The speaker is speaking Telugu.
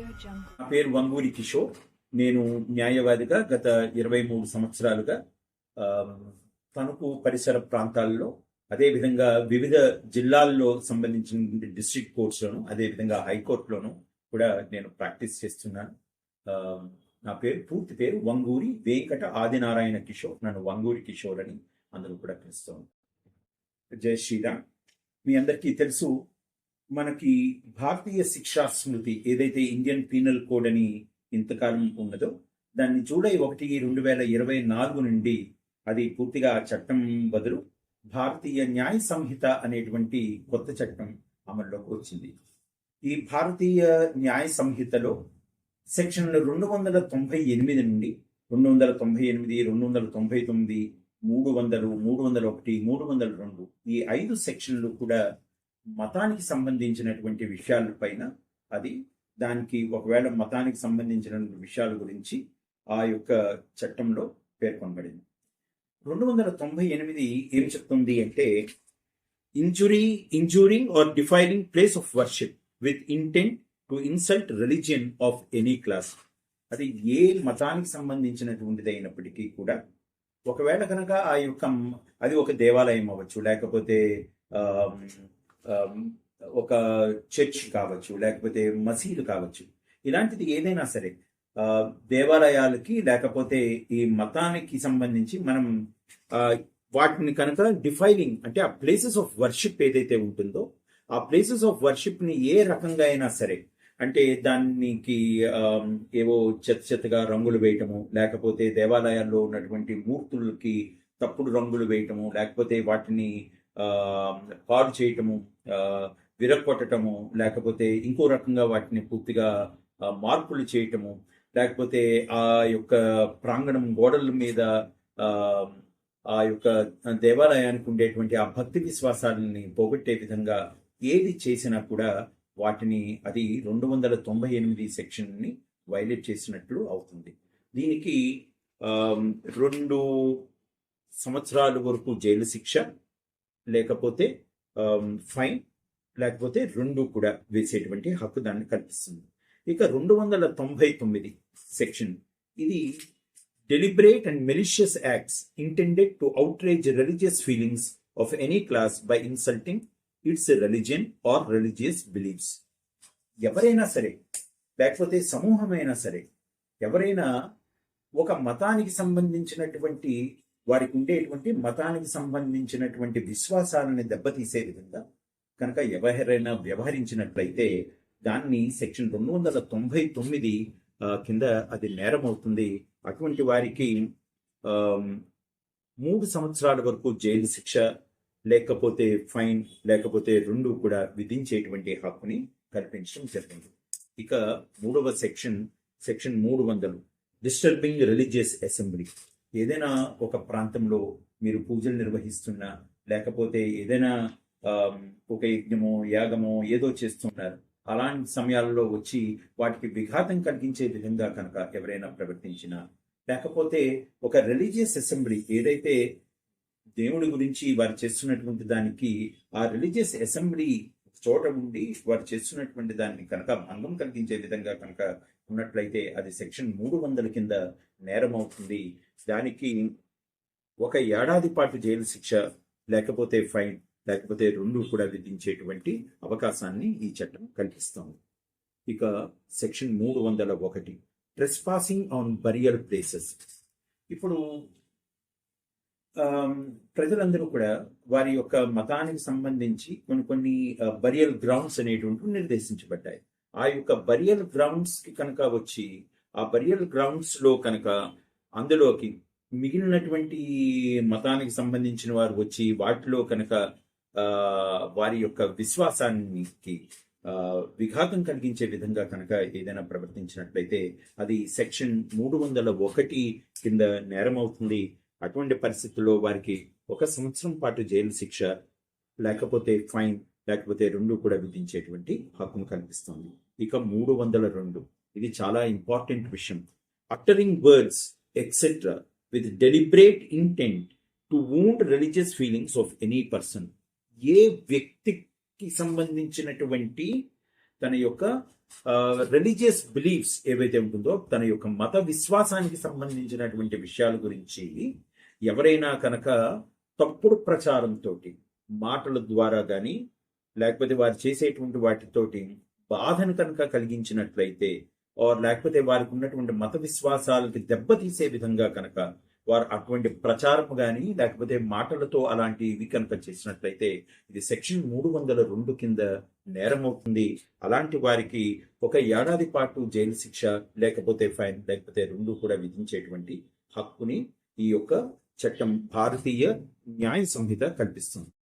నా పేరు వంగూరి కిషోర్. నేను న్యాయవాదిగా గత ఇరవై మూడు సంవత్సరాలుగా ఆ, తణుకు పరిసర ప్రాంతాల్లో అదేవిధంగా వివిధ జిల్లాల్లో సంబంధించిన డిస్ట్రిక్ట్ కోర్ట్స్లోను అదేవిధంగా హైకోర్టులోను కూడా నేను ప్రాక్టీస్ చేస్తున్నాను. నా పేరు పూర్తి పేరు వంగూరి వెంకట ఆదినారాయణ కిషోర్. నన్ను వంగూరి కిషోర్ అని అందరూ కూడా పిలుస్తాను జై శ్రీరామ్. మీ అందరికీ తెలుసు మనకి భారతీయ శిక్షా స్మృతి ఏదైతే ఇండియన్ పీనల్ కోడ్ అని ఇంతకాలం ఉన్నదో దాన్ని జూలై ఒకటి రెండు వేల ఇరవై నాలుగు నుండి అది పూర్తిగా చట్టం బదులు భారతీయ న్యాయ సంహిత అనేటువంటి కొత్త చట్టం అమల్లోకి వచ్చింది. ఈ భారతీయ న్యాయ సంహితలో సెక్షన్లు రెండు వందల తొంభై ఎనిమిది నుండి రెండు వందల తొంభై ఎనిమిది రెండు వందల తొంభై తొమ్మిది మూడు వందలు మూడు వందల ఒకటి మూడు వందల రెండు ఈ ఐదు సెక్షన్లు కూడా మతానికి సంబంధించినటువంటి విషయాలపైన అది దానికి ఒకవేళ మతానికి సంబంధించిన విషయాల గురించి ఆ యొక్క చట్టంలో పేర్కొనబడింది. రెండు వందల తొంభై ఎనిమిది ఏం చెప్తుంది అంటే injury injuring or defiling place of worship with intent to insult religion of any class అది ఏ మతానికి సంబంధించినటువంటిది అయినప్పటికీ కూడా ఒకవేళ కనుక ఆ యొక్క అది ఒక దేవాలయం అవ్వచ్చు లేకపోతే ఒక చర్చ్ కావచ్చు లేకపోతే మసీదు కావచ్చు ఇలాంటిది ఏదైనా సరే దేవాలయాలకి లేకపోతే ఈ మతానికి సంబంధించి మనం వాటిని కనుక డిఫైనింగ్ అంటే ఆ ప్లేసెస్ ఆఫ్ వర్షిప్ ఏదైతే ఉంటుందో ఆ ప్లేసెస్ ఆఫ్ వర్షిప్ని ఏ రకంగా అయినా సరే అంటే దానికి ఏవో చెత్త చెత్తగా రంగులు వేయటము లేకపోతే దేవాలయాల్లో ఉన్నటువంటి మూర్తులకి తప్పుడు రంగులు వేయటము లేకపోతే వాటిని పాడు చేయటము విరక్కొట్టడము లేకపోతే ఇంకో రకంగా వాటిని పూర్తిగా మార్పులు చేయటము లేకపోతే ఆ యొక్క ప్రాంగణం గోడల మీద ఆ, యొక్క దేవాలయానికి ఉండేటువంటి ఆ భక్తి విశ్వాసాలని పోగొట్టే విధంగా ఏది చేసినా కూడా వాటిని అది రెండు వందల తొంభై ఎనిమిది సెక్షన్ని వైలేట్ చేసినట్లు అవుతుంది. దీనికి రెండు సంవత్సరాల వరకు జైలు శిక్ష లేకపోతే Um, ఫైన్ లేకపోతే రెండు కూడా వేసేటువంటి హక్కు దాన్ని కల్పిస్తుంది. ఇక రెండు వందల తొంభై తొమ్మిది సెక్షన్. ఇది deliberate and malicious acts intended to outrage religious feelings of any class by insulting its religion or religious beliefs ఎవరైనా సరే లేకపోతే సమూహమైనా సరే ఎవరైనా ఒక మతానికి సంబంధించినటువంటి వారికి ఉండేటువంటి మతానికి సంబంధించినటువంటి విశ్వాసాలని దెబ్బతీసే విధంగా కనుక ఎవరైనా వ్యవహరించినట్లయితే దాన్ని సెక్షన్ రెండు వందల తొంభై తొమ్మిది కింద అది నేరం అవుతుంది అటువంటి వారికి మూడు సంవత్సరాల వరకు జైలు శిక్ష లేకపోతే ఫైన్ లేకపోతే రెండు కూడా విధించేటువంటి హక్కుని కల్పించడం జరిగింది. ఇక మూడవ సెక్షన్ సెక్షన్ మూడు వందలు డిస్టర్బింగ్ రిలీజియస్ అసెంబ్లీ. ఏదైనా ఒక ప్రాంతంలో మీరు పూజలు నిర్వహిస్తున్నా లేకపోతే ఏదైనా ఒక యజ్ఞమో యాగమో ఏదో చేస్తున్నారు అలాంటి సమయాల్లో వచ్చి వాటికి విఘాతం కలిగించే విధంగా కనుక ఎవరైనా ప్రవర్తించినా లేకపోతే ఒక రిలీజియస్ అసెంబ్లీ ఏదైతే దేవుడి గురించి వారు చేస్తున్నటువంటి దానికి ఆ రిలీజియస్ అసెంబ్లీ చోట ఉండి వారు చేస్తున్నటువంటి దాన్ని కనుక భంగం కలిగించే విధంగా కనుక ఉన్నట్లయితే అది సెక్షన్ మూడు వందల కింద నేరం అవుతుంది దానికి ఒక ఏడాది పాటు జైలు శిక్ష లేకపోతే ఫైన్ లేకపోతే రెండు కూడా విధించేటువంటి అవకాశాన్ని ఈ చట్టం కల్పిస్తోంది. ఇక సెక్షన్ మూడు వందల ఒకటి ట్రెస్పాసింగ్ ఆన్ బరియల్ ప్లేసెస్ ఇప్పుడు ప్రజలందరూ కూడా వారి యొక్క మతానికి సంబంధించి కొన్ని కొన్ని బరియల్ గ్రౌండ్స్ అనేటువంటి నిర్దేశించబడ్డాయి. ఆ యొక్క బరియల్ గ్రౌండ్స్కి కనుక వచ్చి ఆ బరియల్ గ్రౌండ్స్లో కనుక అందులోకి మిగిలినటువంటి మతానికి సంబంధించిన వారు వచ్చి వాటిలో కనుక వారి యొక్క విశ్వాసానికి విఘాతం కలిగించే విధంగా కనుక ఏదైనా ప్రవర్తించినట్లయితే అది సెక్షన్ మూడు వందల ఒకటి కింద నేరం అవుతుంది అటువంటి పరిస్థితుల్లో వారికి ఒక సంవత్సరం పాటు జైలు శిక్ష లేకపోతే ఫైన్. లేకపోతే రెండు కూడా విధించేటువంటి హక్కును కల్పిస్తుంది. ఇక మూడు వందల రెండు. ఇది చాలా ఇంపార్టెంట్ విషయం. Uttering words etcetera with deliberate intent to wound religious feelings of any person ఏ వ్యక్తికి సంబంధించినటువంటి తన యొక్క రిలీజియస్ బిలీఫ్స్ ఏవైతే ఉంటుందో తన యొక్క మత విశ్వాసానికి సంబంధించినటువంటి విషయాల గురించి ఎవరైనా కనుక తప్పుడు ప్రచారంతో మాటల ద్వారా కానీ లేకపోతే వారు చేసేటువంటి వాటితోటి బాధను కనుక కలిగించినట్లయితే ఆర్ లేకపోతే వారికి ఉన్నటువంటి మత విశ్వాసాలకి దెబ్బతీసే విధంగా కనుక వారు అటువంటి ప్రచారం కానీ లేకపోతే మాటలతో అలాంటివి కనుక చేసినట్లయితే ఇది సెక్షన్ మూడు వందల రెండు కింద నేరం అవుతుంది అలాంటి వారికి ఒక ఏడాది పాటు జైలు శిక్ష లేకపోతే ఫైన్ లేకపోతే రెండు కూడా విధించేటువంటి హక్కుని ఈ యొక్క చట్టం భారతీయ న్యాయ సంహిత కల్పిస్తుంది.